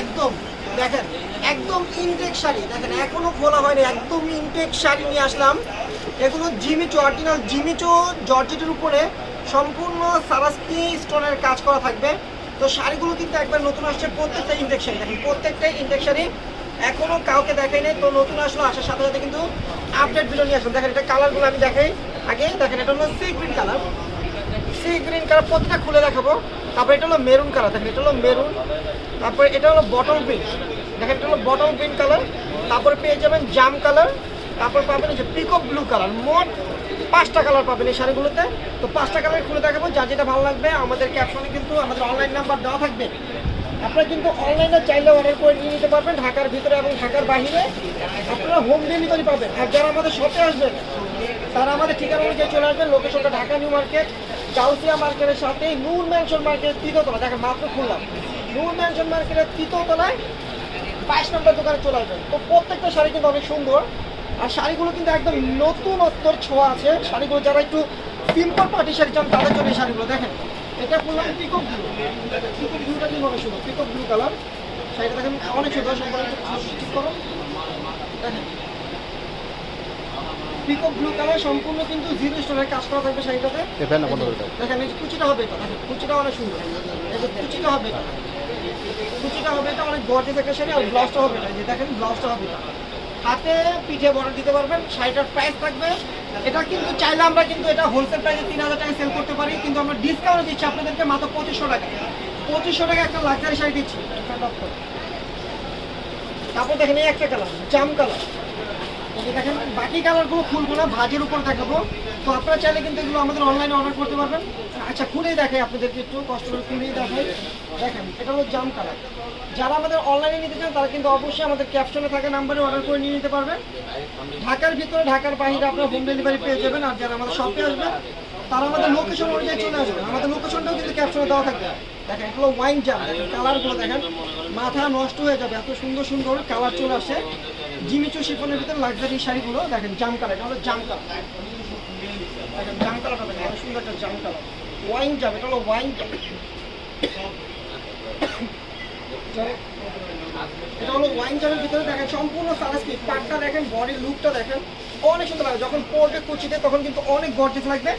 একদম, দেখেন, একদম ইনটেক শাড়ি, দেখেন, এখনও খোলা হয়নি, একদম ইনটেক শাড়ি নিয়ে আসলাম। এগুলো জিমিচো অরিজিনাল জিমিচো জর্জেটের উপরে সম্পূর্ণ সারাস্কি স্টোনের কাজ করা থাকবে। তো শাড়িগুলো কিন্তু একবার নতুন আসছে, প্রত্যেকটা ইনটেক শাড়ি, দেখেন প্রত্যেকটা ইনটেক শাড়ি। এখনও কাউকে দেখাই নাই, তো নতুন আসলো, আসার সাথে সাথে কিন্তু আপডেট ভিডিও নিয়ে আসলাম। দেখেন, এটা কালারগুলো আমি দেখাই আগে, দেখেন, এটা হলো sea green colour sea green colour প্রত্যেকটা খুলে দেখাবো। তারপর এটা হলো মেরুন কালার, দেখেন এটা হলো মেরুন, তারপরে এটা হলো বটল গ্রিন দেখেন এটা হলো বটল গ্রিন কালার, তারপরে পেয়ে যাবেন জাম কালার, তারপর পাবেন যে পিকক ব্লু কালার, মোট পাঁচটা কালার পাবেন এই শাড়িগুলোতে। তো পাঁচটা কালার খুলে দেখাবো যা যেটা ভালো লাগবে, আমাদের ক্যাপশনে কিন্তু আমাদের অনলাইন নাম্বার দেওয়া থাকবে। আপনারা কিন্তু অনলাইনে চাইলে অর্ডার করে নিয়ে নিতে পারবেন, ঢাকার ভিতরে এবং ঢাকার বাইরে আপনারা হোম ডেলিভারি পাবেন। আর যারা আমাদের শপে আসবেন, তারা আমাদের ঠিকানা অনুযায়ী চলে আসবেন লোকেশনটা ঢাকা নিউ মার্কেট। গাউসিয়া মার্কেটের সাথে নূর ম্যানশন মার্কেট তৃতীয়তলা দেখেন, মাত্র খুললাম। নূর ম্যানশন মার্কেটের তৃতীয়তলায় বাইশ নম্বর দোকানে চলে আসবেন। তো প্রত্যেকটা শাড়ি কিন্তু অনেক সুন্দর। আর শাড়িগুলো কিন্তু একদম নতুনত্বর ছোঁয়া আছে। শাড়িগুলো যারা একটু সিম্পল পার্টি শাড়ি চান, তাদের জন্য শাড়িগুলো দেখেন। এটা করলাম পিকক ব্লু পিকক ব্লুটা কিন্তু অনেক সুন্দর। পিকক ব্লু কালার শাড়িটা দেখেন অনেক সুন্দর। সম্পর্কে ঠিক করো দেখেন। পিকক ব্লু কালার সম্পূর্ণ কিন্তু জিরো স্টোনের কাজ করা থাকবে শাড়িটাতে। দেখেন এই কুচিটা হবে এটা কুচিটা অনেক সুন্দর। কুচিটা হবে এটা। কুচিটা হবে এটা অনেক গর্জে একটা শাড়ি আর ব্লাউজটা হবে এটা। যে দেখেন ব্লাউজটা হবে এটা। হাতে পিঠে বর্ডার দিতে পারবেন শাড়িটার প্রাইস থাকবে। এটা কিন্তু চাইলে আমরা কিন্তু এটা হোলসেল প্রাইসে তিন হাজার টাকা সেল করতে পারি কিন্তু আমরা ডিসকাউন্ট দিচ্ছি আপনাদেরকে মাত্র পঁচিশশো টাকা। পঁচিশশো টাকা একটা লাক্সারি শাড়ি দিচ্ছি। তারপর দেখেন এই একটা কালার জাম কালার দেখেন, বাকি কালারগুলো না, ভাজের উপর দেখাবো। তো আপনারা চাইলে কিন্তু এগুলো আমাদের অনলাইনে অর্ডার করতে পারবেন। আচ্ছা খুলেই দেখাই আপনাদেরকে একটু কষ্ট করে খুলেই দেখাই। দেখেন, এটা হলো জাম কালার যারা আমাদের অনলাইনে নিতে চান, তারা কিন্তু অবশ্যই আমাদের ক্যাপশনে থাকা নাম্বারে অর্ডার করে নিয়ে নিতে পারবেন। ঢাকার ভিতরে, ঢাকার বাইরে আপনারা হোম ডেলিভারি পেয়ে যাবেন। আর যারা আমাদের শপে আসবেন তারা আমাদের লোকেশন অনুযায়ী চলে আসবেন আমাদের লোকেশনটাও কিন্তু ক্যাপশনে দেওয়া থাকবে। দেখেন, এগুলো ওয়াইন জাম দেখেন কালারগুলো দেখেন। মাথা নষ্ট হয়ে যাবে, এত সুন্দর সুন্দর কালার চলে আসে। জিমিচু শিফনের ভিতরে লাক্সারি শাড়িগুলো, দেখেন জাম কালার এটা হলো জাম কালার দেখেন জাম কালারটা দেখেন সুন্দর একটা জাম কালার ওয়াইন জাম এটা হলো ওয়াইন জাম এটা হলো ওয়াইন জামের ভিতরে দেখেন, সম্পূর্ণ সারাস্কি পাটটা দেখেন বডির লুকটা দেখেন, অনেক সুন্দর লাগবে যখন পড়বে কুচিতে, তখন কিন্তু অনেক গর্জেস লাগবে।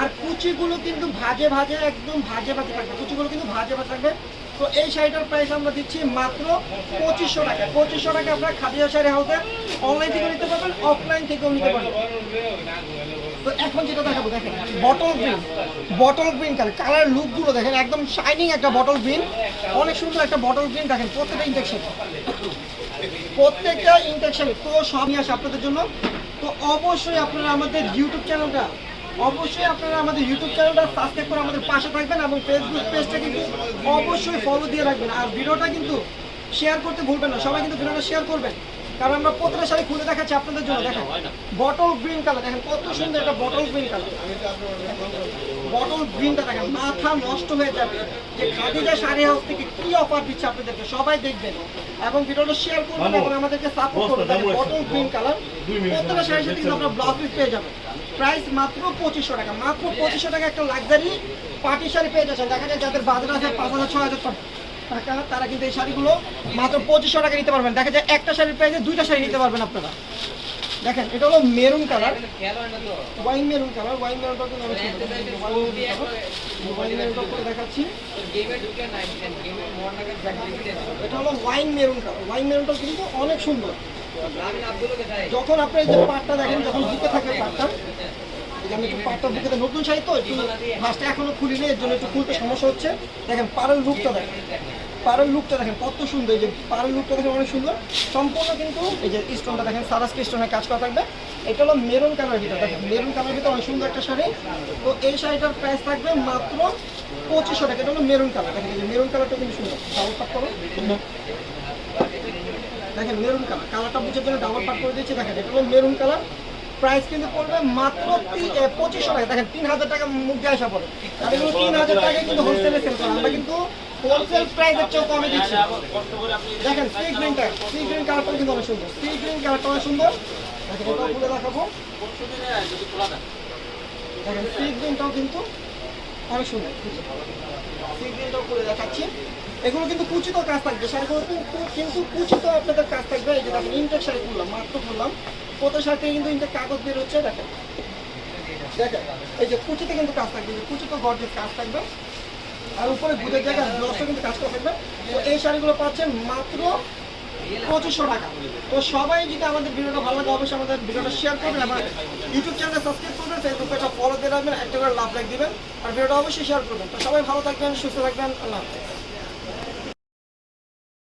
আর কুচিগুলো কিন্তু ভাজে ভাজে, একদম ভাজে ভাজে থাকবে। কুচিগুলো কিন্তু ভাজে ভাজে থাকবে। তো এই শাড়িটার প্রাইস আমরা দিচ্ছি মাত্র পঁচিশশো টাকা। পঁচিশশো টাকা আপনারা খাদিজা শাড়ি হাউসে অনলাইন থেকেও নিতে পারবেন অফলাইন থেকেও নিতে পারবেন। তো এখন যেটা দেখাবো, দেখেন bottle green bottle green colour colour লুকগুলো দেখেন, একদম শাইনিং একটা বটল গ্রিন অনেক সুন্দর একটা বটল গ্রিন দেখেন, প্রত্যেকটা ইনজেকশন প্রত্যেকটা ইনজেকশন তো আসে আপনাদের জন্য। তো অবশ্যই আপনারা আমাদের ইউটিউব চ্যানেলটা অবশ্যই আপনারা আমাদের ইউটিউব চ্যানেলটা সাবস্ক্রাইব করে আমাদের পাশে থাকবেন এবং ফেসবুক পেজটা কিন্তু অবশ্যই ফলো দিয়ে রাখবেন। আর ভিডিওটা কিন্তু শেয়ার করতে ভুলবেন না, সবাই কিন্তু ভিডিওটা শেয়ার করবেন। কারণ আমরা প্রত্যেকটা শাড়ি খুলে দেখাচ্ছি আপনাদের জন্য দেখেন। বটল গ্রিন কালার দেখেন কত সুন্দর একটা বটল গ্রিন কালার বটল গ্রিনটা দেখেন মাথা নষ্ট হয়ে যাবে। যে খাদিজা শাড়ি হাউস থেকে কি অফার দিচ্ছে আপনাদেরকে সবাই দেখবেন। এবং ভিডিওটা শেয়ার করবেন এবং আমাদেরকে সাপোর্ট করবেন। দেখেন বটল গ্রিন কালার প্রত্যেকটা শাড়ির সাথে কিন্তু আপনারা ব্লাউজ পিস পেয়ে যাবেন। প্রাইস মাত্র পঁচিশশো টাকা মাত্র পঁচিশশো টাকা একটা লাক্সারি পার্টি শাড়ি পেয়ে যাচ্ছেন। দেখা যায় যাদের বাজার আছে পাঁচ হাজার ছয় হাজার টাকা। তারা কিন্তু এই শাড়িগুলো মাত্র পঁচিশশো টাকা নিতে পারবেন। দেখা যায় একটা শাড়ির প্রাইসে দুইটা শাড়ি নিতে পারবেন আপনারা। দেখেন, এটা হলো maroon colour wine maroon colour wine মেরুনটা কিন্তু দেখাচ্ছি। এটা হলো ওয়াইন মেরুন কালার ওয়াইন মেরুনটা কিন্তু অনেক সুন্দর। যখন আপনি যে পাটটা দেখেন, যখন বুকে থাকে পাটটা এই যে আমি একটু পাটটা বুকে নতুন শাড়ি তো, একটু ফার্স্টে এখনও খুলিনি এর জন্য একটু খুলতে সমস্যা হচ্ছে। দেখেন, পাড়ের লুকটা দেখেন। পাড়ের লুকটা দেখেন, কত সুন্দর, এই যে পাড়ের লুকটা দেখেন অনেক সুন্দর। সম্পূর্ণ কিন্তু এই যে স্টোনটা দেখেন সারাস্কি স্টোনের কাজ করা থাকবে। এটা হলো মেরুন কালারের ভিতরে, দেখেন মেরুন কালারের ভিতরে অনেক সুন্দর একটা শাড়ি। তো এই শাড়িটার প্রাইস থাকবে মাত্র পঁচিশশো টাকা। এটা হলো মেরুন কালার দেখেন, এই যে মেরুন কালারটা কিন্তু সুন্দর। ডাবল পাট করো। দেখেন মেরুন কালার কালারটা বুঝে জন্য ডাবল পাট করে দিয়েছি। দেখেন, এটা হলো মেরুন কালার প্রাইস কিন্তু পড়বে মাত্র পঁচিশশো টাকা। দেখেন, তিন হাজার টাকা মুখ দিয়ে আসা পড়ে। এগুলো তিন হাজার টাকায় কিন্তু হোলসেলে সেল করে আমরা কিন্তু হোলসেল প্রাইসের চেয়েও কমে দিচ্ছি। দেখেন সি গ্রিনটা সি গ্রিন কালারটা কিন্তু অনেক সুন্দর। সি গ্রিন কালারটা অনেক সুন্দর। দেখেন খুলে দেখাবো। দেখেন সি গ্রিনটাও কিন্তু অনেক সুন্দর। এগুলো কিন্তু কুচিত কাজ থাকবে শাড়িগুলো কিন্তু কুচিত আপনাদের কাজ থাকবে। এই যে দেখেন, ইনটেক শাড়ি করলাম মাত্র করলাম কত শাড়িতে কিন্তু ইনটেক কাগজ বের হচ্ছে, দেখেন। দেখেন, এই যে কুচিতে কিন্তু কাজ থাকবে কুচিত গর্জের কাজ থাকবে। আর উপরে বুধের জায়গায় ব্লাউজটা কিন্তু কাজ করা থাকবে। তো এই শাড়িগুলো পাচ্ছেন মাত্র পঁচিশশো টাকা। তো সবাই যদি আমাদের ভিডিওটা ভালো লাগে, অবশ্যই আমাদের ভিডিওটা শেয়ার করবেন আমার ইউটিউব চ্যানেলটা সাবস্ক্রাইব করবেন ফেসবুক পেজটা ফলো দিয়ে রাখবেন, একটা করে লাভ লাইক দিবেন, আর ভিডিওটা অবশ্যই শেয়ার করবেন। তো সবাই ভালো থাকবেন, সুস্থ থাকবেন, আল্লাহ হাফেজ।